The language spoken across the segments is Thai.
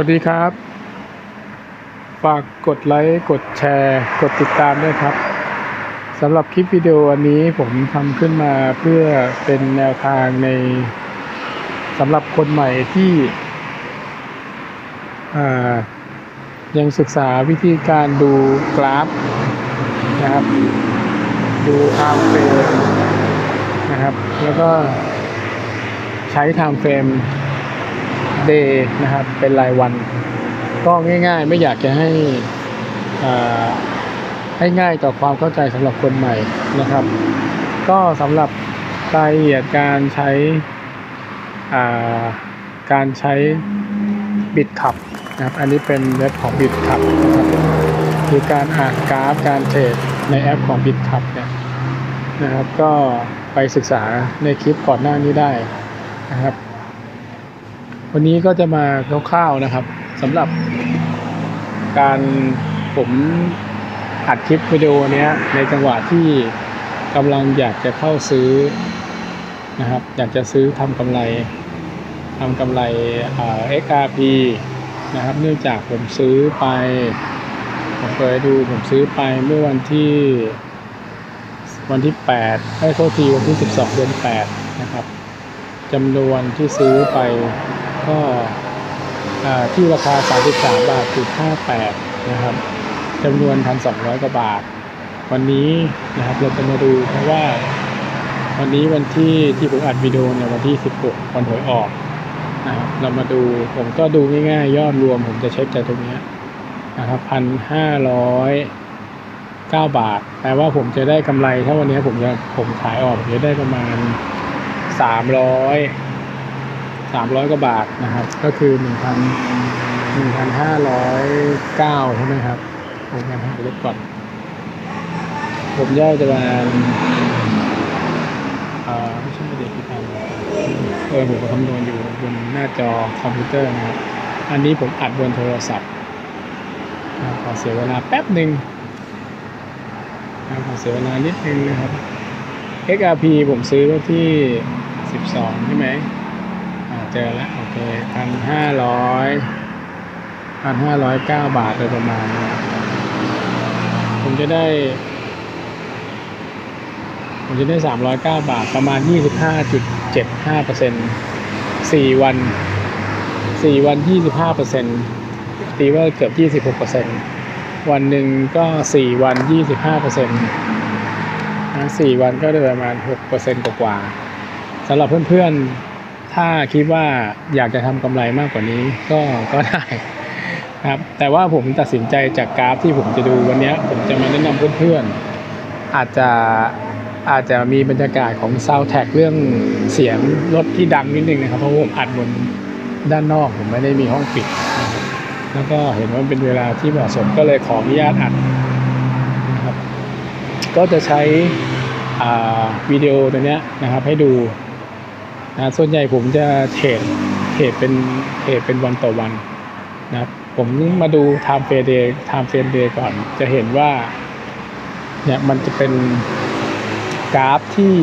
วัสดีครับ ฝากกดไลค์กดแชร์ กดติดตามด้วยครับสำหรับคลิปวิดีโออันนี้ผมทำขึ้นมาเพื่อเป็นแนวทางในสำหรับคนใหม่ที่ยังศึกษาวิธีการดูกราฟนะครับ ดูไทม์เฟรมนะครับ แล้วก็ใช้ไทม์เฟรม เดย์นะครับ เป็นรายวัน ก็ง่าย ๆ ไม่อยากจะให้ให้ง่ายต่อความเข้าใจสำหรับคนใหม่นะครับ ก็สำหรับรายละเอียดการใช้การใช้บิตขับนะครับ อันนี้เป็นเว็บของบิตขับนะครับคือการอ่านกราฟการเทรดในแอปของบิตขับเนี่ยนะครับ ก็ไปศึกษาในคลิปก่อนหน้านี้ได้นะครับ วันนี้ก็จะมาคร่าวๆนะครับสำหรับการผมอัดคลิปวิดีโอเนี้ยในจังหวะที่กำลังอยากจะเข้าซื้อนะครับ อยากจะซื้อทำกำไรทำกำไรเอ่อ XRP นะครับ เนื่องจากผมซื้อไป ผมเคยดูผมซื้อไปเมื่อวันที่ วันที่8ให้โทษทีวันที่ 12 เดือน 8 นะครับจำนวนที่ซื้อไป ก็ที่ราคา 33 บาทจุด58 นะครับจำนวน 1,200 กว่าบาท วันนี้นะครับเราจะมาดูเพราะว่า วันนี้วันที่ที่ผมอัดวิดีโอเนี่ยวันที่ 16วันหวยออกนะครับเรามาดูผมก็ดูง่ายๆ ยอดรวมผมจะเช็คจากตรงเนี้ยนะครับพันห้าร้อยเก้าบาทแปลว่าผมจะได้กำไรถ้าวันนี้ผมจะผมขายออกผมจะได้ประมาณสามร้อย สามร้อยกว่าบาทนะครับ ก็คือหนึ่งพันหนึ่งพันห้าร้อยเก้าใช่ไหมครับผมยังหาลบก่อน ผมย่อจะประมาณอ่าไม่ใช่เด็กที่ทำเออผมก็คำนวณอยู่บนหน้าจอคอมพิวเตอร์นะครับ อันนี้ผมอัดบนโทรศัพท์ขอเสียเวลาแป๊บหนึ่งขอเสียเวลานิดนึงนะครับ XRP ผมซื้อที่ 12 ใช่ไหม เจอแล้วโอเคพันห้าร้อยพันห้าร้อยเก้าบาทโดยประมาณนะผมจะได้ ผมจะได้สามร้อยเก้าบาทประมาณยี่สิบห้าจุดเจ็ดห้าเปอร์เซ็นต์สี่วันสี่วันยี่สิบห้าเปอร์เซ็นต์ตีว่าเกือบยี่สิบหกเปอร์เซ็นต์วันหนึ่งก็สี่วันยี่สิบห้าเปอร์เซ็นต์สี่วันก็ได้ประมาณหกเปอร์เซ็นต์กว่าสำหรับเพื่อนๆ ถ้าคิดว่าอยากจะทำกำไรมากกว่านี้ก็ก็ได้ครับแต่ว่าผมตัดสินใจจากกราฟที่ผมจะดูวันนี้ผมจะมาแนะนำเพื่อนๆอาจจะอาจจะมีบรรยากาศของซาวแท็กเรื่องเสียงรถที่ดังนิดนึงนะครับเพราะว่าผมอัดบนด้านนอกผมไม่ได้มีห้องปิด แล้วก็เห็นว่าเป็นเวลาที่เหมาะสมก็เลยขออนุญาตอัดนะครับก็จะใช้วิดีโอตัวนี้นะครับให้ดู นะส่วนใหญ่ผมจะเทรดเทรดเป็นเทรดเป็นวันต่อวันนะครับผมมาดู time frame day time frame day ก่อนจะเห็นว่าเนี่ยมันจะเป็นกราฟที่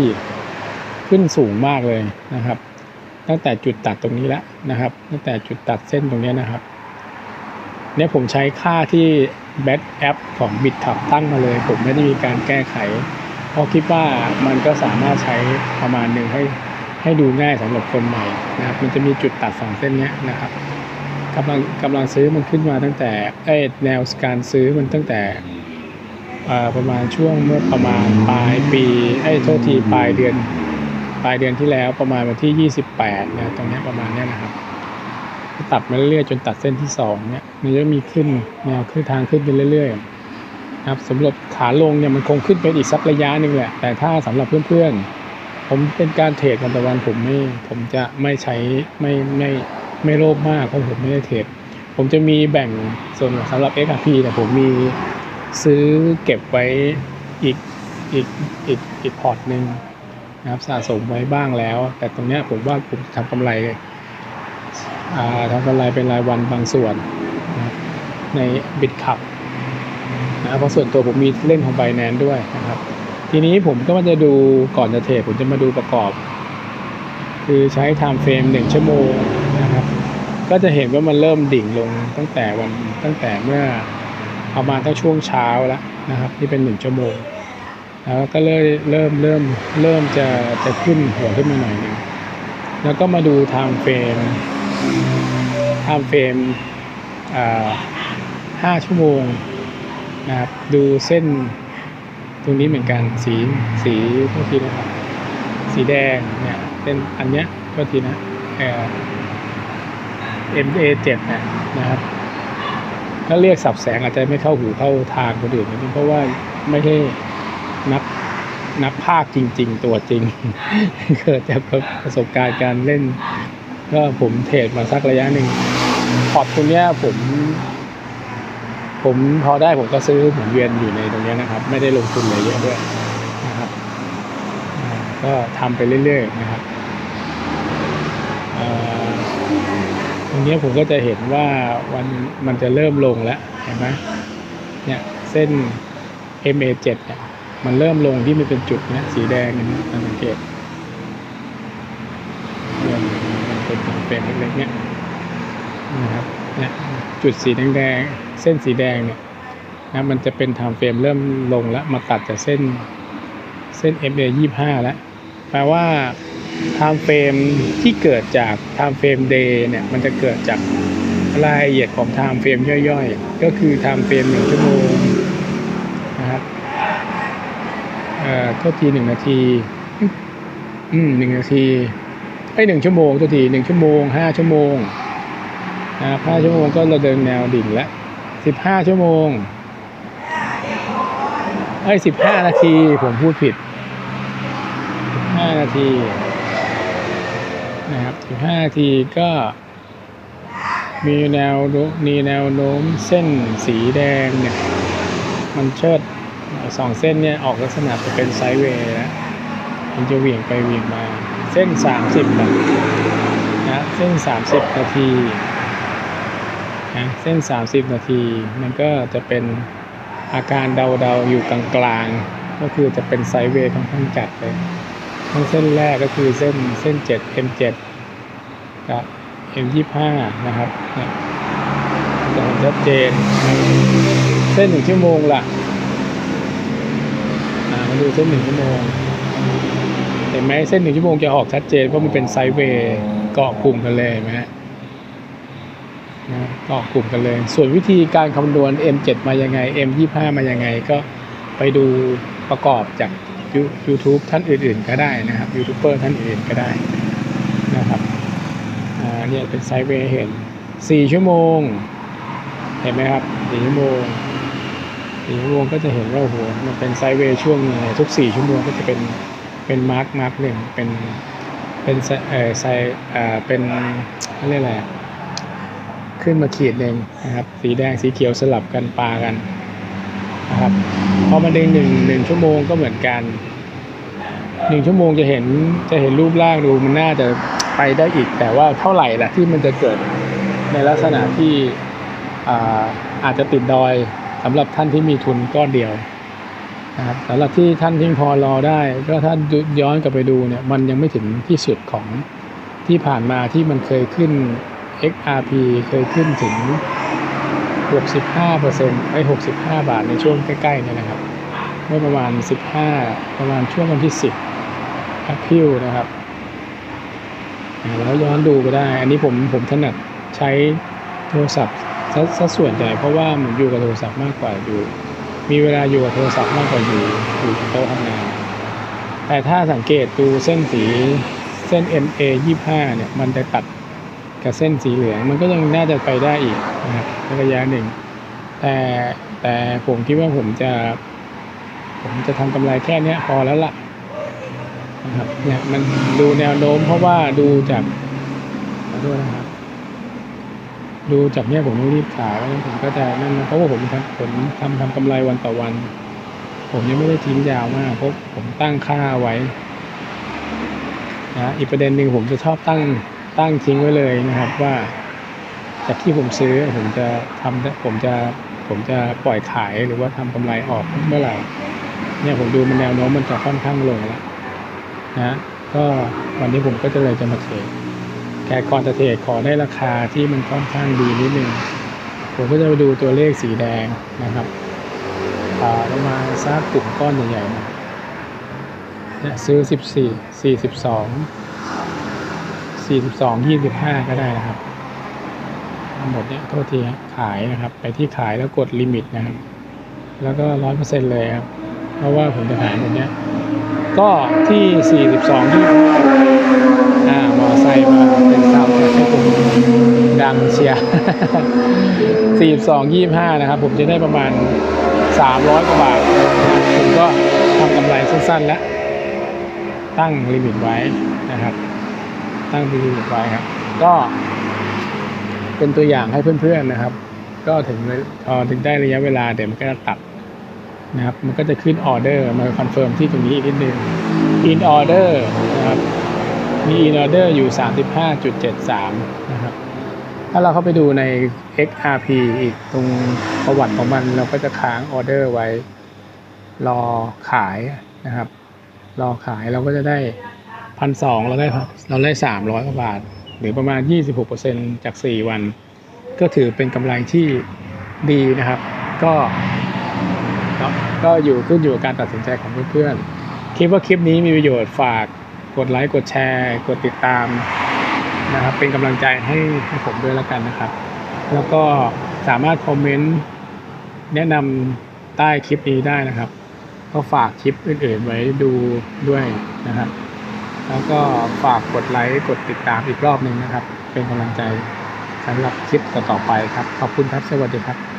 ขึ้นสูงมากเลยนะครับ ตั้งแต่จุดตัดตรงนี้แล้วนะครับ ตั้งแต่จุดตัดเส้นตรงนี้นะครับ เนี่ยผมใช้ค่าที่แบทแอปของ b i t ทับตั้งมาเลย ผมไม่ได้มีการแก้ไข เพราะคิดว่ามันก็สามารถใช้ประมาณหนึ่งให้ ให้ดูง่ายสำหรับคนใหม่นะครับมันจะมีจุดตัดสองเส้นนี้นะครับกำลังกำลังซื้อมันขึ้นมาตั้งแต่เอ้แนวการซื้อมันตั้งแต่ประมาณช่วงเมื่อประมาณปลายปีไอ้โทษทีปลายเดือนปลายเดือนที่แล้วประมาณวันที่ 28นะตรงนี้ประมาณนี้นะครับ ตัดมาเรื่อยๆจนตัดเส้นที่สองเนี่ยมันจะมีขึ้นแนวขึ้นทางขึ้นไปเรื่อยๆนะครับสำหรับขาลงเนี่ยมันคงขึ้นไปอีกสักระยะหนึ่งแหละแต่ถ้าสำหรับเพื่อนๆ ผมเป็นการเทรดวันต่อวันผมไม่ผมจะไม่ใช้ไม่ไม่ไม่โลภมากเพราะผมไม่ได้เทรดผมจะมีแบ่งส่วนสำหรับ XRP แต่ผมมีซื้อเก็บไว้อีกอีกอีกอีกพอร์ตหนึ่งนะครับสะสมไว้บ้างแล้ว แต่ตรงเนี้ยผมว่าผมทำกำไรอ่าทำกำไรเป็นรายวันบางส่วนนะในบิตคับนะเพราะส่วนตัวผมมีเล่นของ b บ n a n c e ด้วยนะครับ ทีนี้ผมก็มาจะดูก่อนจะเทรดผมจะมาดูประกอบ คือใช้ time frame 1ชั่วโมงนะครับ ก็จะเห็นว่ามันเริ่มดิ่งลงตั้งแต่วันตั้งแต่เมื่อประมาณตั้งช่วงเช้าแล้วนะครับที่เป็นหนึ่งชั่วโมงแล้วก็เริ่มเริ่มเริ่มเริ่มจะจะขึ้นหัวขึ้นมาหน่อยหนึงแล้วก็มาดูไทม์เฟรมไทม์เฟรมอ่าห้าชั่วโมงนะครับดูเส้น ตรงนี้เหมือนกันสีสีโทษทีนะครับสีแดงเนี่ยเป็นอันเนี้ยโทษทีนะเอ่อ MA7 นะนะครับ ถ้าเรียกสับแสงอาจจะไม่เข้าหูเข้าทางคนอื่นนิดนึงเพราะว่าไม่ได้นักนักภาคจริง ๆ ตัวจริง เกิดจากประสบการณ์การเล่น ก็ผมเทรดมาสักระยะหนึ่งพอร์ตตัวเนี้ยผม ผมพอได้ผมก็ซื้อหมุนเวียนอยู่ในตรงนี้นะครับ ไม่ได้ลงทุนอะไรเยอะด้วยนะครับ ก็ทำไปเรื่อยๆนะครับตรงนี้ผมก็จะเห็นว่าวันมันจะเริ่มลงแล้วเห็นไหมเนี่ยเส้น MA7 เนี่ยมันเริ่มลงที่มันเป็นจุดเนี้ยสีแดงนยนะสังเกตเนี่ยมันเป็นเป็นเล็กๆเนี่ยนะครับเนี่ยจุดสีแดงๆ เส้นสีแดงเนี่ยนะมันจะเป็นไทม์เฟรมเริ่มลงแล้วมาตัดจากเส้นเส้น MA 25 แล้วแปลว่าไทม์เฟรมที่เกิดจากไทม์เฟรมเดย์เนี่ยมันจะเกิดจากรายละเอียดของไทม์เฟรมย่อยๆ ก็คือไทม์เฟรมหนึ่งชั่วโมงนะครับเอ่อทษทีหนึ่งนาทีอืมหนึ่งนาทีไอ้ยหนึ่งชั่วโมงทษทีหนึ่งชั่วโมงห้าชั่วโมงนะครับห้าชั่วโมงก็เราเดินแนวดิ่งแล้ว สิบห้าชั่วโมงไอ้สิบห้านาที ผมพูดผิด15นาที นะครับ15นาทีก็ มีแนวมีแนวโน้มเส้นสีแดงเนี่ย มันเชิดสองเส้นเนี่ย ออกลักษณะจะเป็นไซด์เวย์แล้วมันจะเหวี่ยงไปเหวี่ยงมา เส้น30นะนะ เส้น30นาที นะเส้น 30 นาที มันก็จะเป็นอาการเดาๆอยู่กลางๆ ก็คือจะเป็นไซเวย์ค่อนข้างจัดเลยทั้งเส้นแรกก็คือเส้นเส้น 7 M7 กับ M25 นะครับเนี่ยจะเห็นชัดเจน เส้นหนึ่งชั่วโมงล่ะอ่ามาดูเส้นหนึ่งชั่วโมงเห็นไหมเส้นหนึ่งชั่วโมงจะออกชัดเจนเพราะมันเป็นไซเวย์เกาะกลุ่มกันเลยไหมฮะ นะเกาะกลุ่มกันเลย ส่วนวิธีการคำนวณ M7 มายังไง M25 มายังไงก็ไปดูประกอบจาก YouTube ท่านอื่นๆ ก็ได้นะครับยูทูบเบอร์ท่านอื่นก็ได้นะครับอ่าเนี่ยเป็นไซด์เวย์เห็น 4 ชั่วโมง เห็นไหมครับ 4 ชั่วโมง 4 ชั่วโมงก็จะเห็นว่าโอ้โหมันเป็นไซด์เวย์ช่วงนึงทุก 4 ชั่วโมงก็จะเป็นเป็นมาร์กมาร์กหนึ่งเป็นเป็นไซเออไซอ่าเป็นเรียกอะไรอะ ขึ้นมาขีดหนึ่งนะครับ สีแดงสีเขียวสลับกันปากันนะครับพอมาเด้งหนึ่งหนึ่งชั่วโมงก็เหมือนกันหนึ่งชั่วโมงจะเห็นจะเห็นรูปร่างดูมันน่าจะไปได้อีก แต่ว่าเท่าไหร่ล่ะที่มันจะเกิดในลักษณะที่อ่าอาจจะติดดอยสำหรับท่านที่มีทุนก้อนเดียวนะครับสำหรับที่ท่านที่พอรอได้ ก็ถ้าย้อนกลับไปดูเนี่ยมันยังไม่ถึงที่สุดของที่ผ่านมาที่มันเคยขึ้น XRP เคยขึ้นถึง 65เปอร์เไอ้65 บาทในช่วงใกล้ๆเนี่ยนะครับ เมื่อประมาณ 15 ประมาณช่วงวันที่ 10แอพิวนะครับแล้วย้อนดูก็ได้ อันนี้ผมผมถนัดใช้โทรศัพท์ซะส่วนใหญ่เพราะว่าผมอยู่กับโทรศัพท์มากกว่าอยู่ มีเวลาอยู่กับโทรศัพท์มากกว่าอยู่อยู่โต๊ะทำงาน แต่ถ้าสังเกตดูเส้นสีเส้น MA 25เนี่ย มันจะตัด กับเส้นสีเหลือง มันก็ยังน่าจะไปได้อีกนะครับระยะหนึ่ง แต่แต่ผมคิดว่าผมจะ ผมจะทำกำไรแค่เนี้ยพอแล้วล่ะนะครับเนี่ยมันดูแนวโน้มเพราะว่าดูจากขอโทษนะครับดูจากเนี้ยผมต้องรีบขายแล้วผมก็จะนั่นนะเพราะว่าผมทำผมทำทำกำไรวันต่อวัน ผมยังไม่ได้ทิ้งยาวมากเพราะผมตั้งค่าไว้นะอีกประเด็นหนึ่งผมจะชอบตั้ง ตั้งทิ้งไว้เลยนะครับว่า จากที่ผมซื้อผมจะทำผมจะผมจะปล่อยขายหรือว่าทำกำไรออกเมื่อไหร่เนี่ยผมดูมันแนวโน้มมันจะค่อนข้างลงแล้วนะก็วันนี้ผมก็จะเลยจะมาเทรดแขกคอนเทเทรดขอได้ราคาที่มันค่อนข้างดีนิดนึงผมก็จะไปดูตัวเลขสีแดงนะครับอ่าประมาณสักกลุ่มก้อนใหญ่ๆนะเนี่ยซื้อ 14 42 42 25 ก็ได้นะครับทั้งหมดเนี่ยโทษทีครับขายนะครับ ไปที่ขายแล้วกดลิมิตนะครับ แล้วก็ร้อยเปอร์เซ็นต์เลยครับ เพราะว่าผมจะขายหมดเนี้ยก็ที่ 42ที่อ่ามอไซค์มาเป็นซาวด์แทร็กให้ผมดังเชียร์42 25 นะครับ ผมจะได้ประมาณ 300 กว่าบาท ผมก็ทำกำไรสั้นๆแล้ว ตั้งลิมิตไว้นะครับ ตั้งลิมิตไว้ครับ ก็เป็นตัวอย่างให้เพื่อนๆนะครับ ก็ถึงพอถึงได้ระยะเวลาเดี๋ยวมันก็จะตัดนะครับ มันก็จะขึ้นออเดอร์มาคอนเฟิร์มที่ตรงนี้อีกนิดนึง in order นะครับ มี in order อยู่ 35.73 นะครับ ถ้าเราเข้าไปดูใน XRP อีกตรงประวัติของมันเราก็จะค้างออเดอร์ไว้ รอขายนะครับ รอขายเราก็จะได้ พันสองเราได้เราได้สามร้อยกว่าบาท หรือประมาณ 26%จาก 4 วัน ก็ถือเป็นกำไรที่ดีนะครับ ก็ก็อยู่ขึ้นอยู่กับการตัดสินใจของเพื่อนๆ คิดว่าคลิปนี้มีประโยชน์ฝากกดไลค์กดแชร์ กดติดตามนะครับ เป็นกำลังใจให้ให้ผมด้วยแล้วกันนะครับ แล้วก็สามารถคอมเมนต์แนะนำใต้คลิปนี้ได้นะครับ ก็ฝากคลิปอื่นๆไว้ดูด้วยนะครับ แล้วก็ฝากกดไลค์กดติดตามอีกรอบหนึ่งนะครับ เป็นกำลังใจสำหรับคลิปต่อๆไปครับ ขอบคุณครับ สวัสดีครับ